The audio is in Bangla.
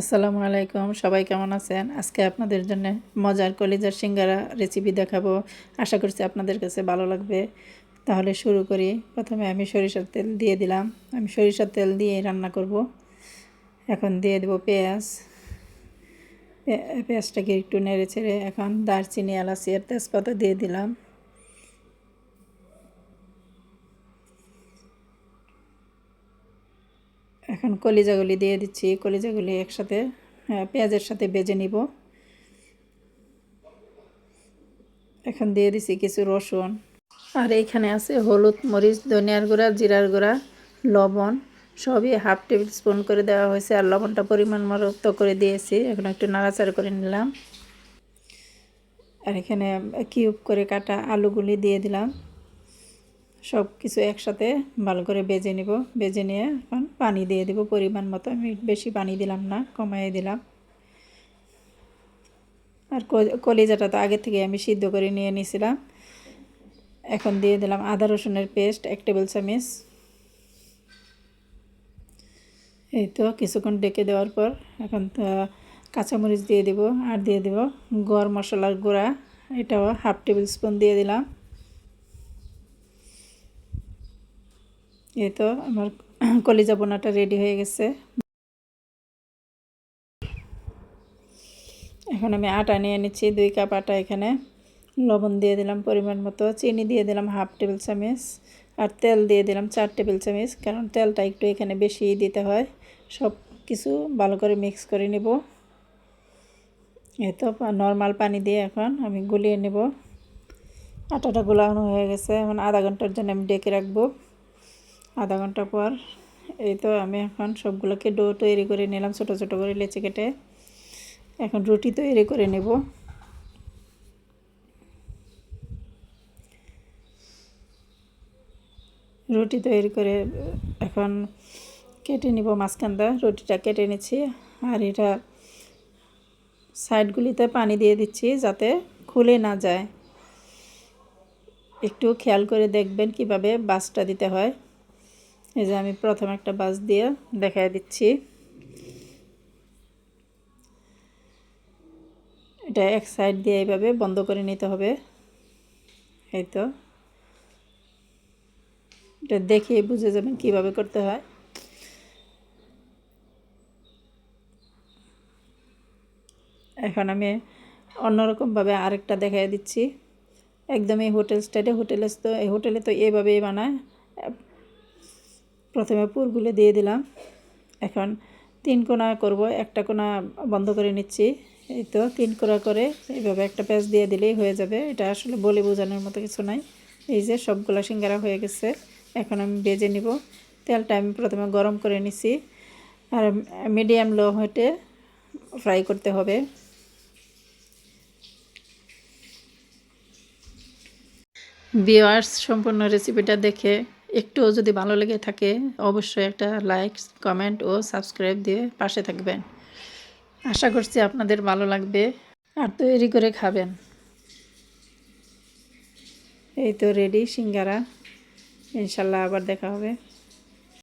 আসসালামু আলাইকুম, সবাই কেমন আছেন? আজকে আপনাদের জন্য মজার কলিজার সিঙ্গারা রেসিপি দেখাবো। আশা করছি আপনাদের কাছে ভালো লাগবে। তাহলে শুরু করি। প্রথমে আমি সরিষার তেল দিয়ে দিলাম। আমি সরিষার তেল দিয়ে রান্না করব। এখন দিয়ে দেবো পেঁয়াজ। পেঁয়াজটাকে একটু নেড়ে ছেড়ে এখন দারচিনি, এলাচি আর তেজপাতা দিয়ে দিলাম। এখন কলিজাগুলি দিয়ে দিচ্ছি, কলিজাগুলি একসাথে পেঁয়াজের সাথে বেজে নিব। এখন দিয়ে দিছি কিছু রসুন। আর এইখানে আছে হলুদ, মরিচ, ধনিয়ার গুঁড়া, জিরার গুঁড়া, লবণ, সবই হাফ টেবিল স্পুন করে দেওয়া হয়েছে। আর লবণটা পরিমাণ মতো করে দিয়েছি, এখন একটু নাড়াচাড়া করে নিলাম। আর এখানে কিউব করে কাটা আলুগুলি দিয়ে দিলাম। সব কিছু একসাথে ভালো করে বেজে নিব। বেজে নিয়ে এখন পানি দিয়ে দেব পরিমাণ মতো। আমি বেশি পানি দিলাম না কমাই দিলাম। আর কলিজাটা তো আগে থেকে আমি সিদ্ধ করে নিয়ে নিয়েছিলাম এখন দিয়ে দিলাম আদা রসুনের পেস্ট, এক টেবিল চামচ। এই তো কিছুক্ষণ ডেকে দেওয়ার পর এখন কাঁচামরিচ দিয়ে দেব আর দিয়ে দেব গরম মশলার গুঁড়া। এটাও হাফ টেবিল স্পুন দিয়ে দিলাম। এই তো আমার কলিজা বোনাটা রেডি হয়ে গেছে। এখন আমি আটা নিয়ে নিচ্ছি, দুই কাপ আটা এখানে। লবণ দিয়ে দিলাম পরিমাণ মতো, চিনি দিয়ে দিলাম হাফ টেবিল চামচ, আর তেল দিয়ে দিলাম চার টেবিল চামচ, কারণ তেলটা একটু এখানে বেশি দিতে হয়। সব কিছু ভালো করে মিক্স করে নেব। তো নর্মাল পানি দিয়ে এখন আমি গুলিয়ে নেব। আটাটা গুলানো হয়ে গেছে, এখন আধা ঘণ্টার জন্য আমি ডেকে রাখব। আধা ঘণ্টা পর এই তো আমি এখন সবগুলোকে ডো তৈরি করে নিলাম, ছোট ছোট করে লেচে কেটে। এখন রুটি তৈরি করে নেব। রুটি তৈরি করে এখন কেটে নিব মাঝখানটা রুটিটা কেটে নিচ্ছি। আর এটা সাইডগুলিতে পানি দিয়ে দিচ্ছি যাতে খুলে না যায়। একটু খেয়াল করে দেখবেন কীভাবে বাসটা দিতে হয়। এই যে আমি প্রথম একটা বাস দিয়ে দেখাই দিচ্ছি। এটা এক সাইড দিয়ে এইভাবে বন্ধ করে নিতে হবে। এই তো। এটা দেখে বুঝে যাবেন কীভাবে করতে হয়। এখন আমি অন্যরকমভাবে আরেকটা দেখাই দিচ্ছি। একদম এই হোটেল স্টাইলে হোটেলে তো, এই হোটেলে তো এইভাবেই বানায়। প্রথমে পুরগুলো দিয়ে দিলাম। এখন তিন কোনা করব, একটা কোনা বন্ধ করে নিচ্ছি। এই তো তিন কোনা করে এইভাবে একটা প্যাঁচ দিয়ে দিলেই হয়ে যাবে। এটা আসলে বলে বোঝানোর মতো কিছু নাই। এই যে সবগুলো সিঙ্গারা হয়ে গেছে। এখন আমি বেজে নিব। তেলটা আমি প্রথমে গরম করে নিছি। আর মিডিয়াম লো হইতে ফ্রাই করতে হবে। ভিওয়ার্স সম্পূর্ণ রেসিপিটা দেখে একটুও যদি ভালো লেগে থাকে, অবশ্যই একটা লাইক কমেন্ট ও সাবস্ক্রাইব দিয়ে পাশে থাকবেন। আশা করছি আপনাদের ভালো লাগবে আর তৈরি করে খাবেন। এই তো রেডি সিঙ্গারা। ইনশাল্লাহ আবার দেখা হবে।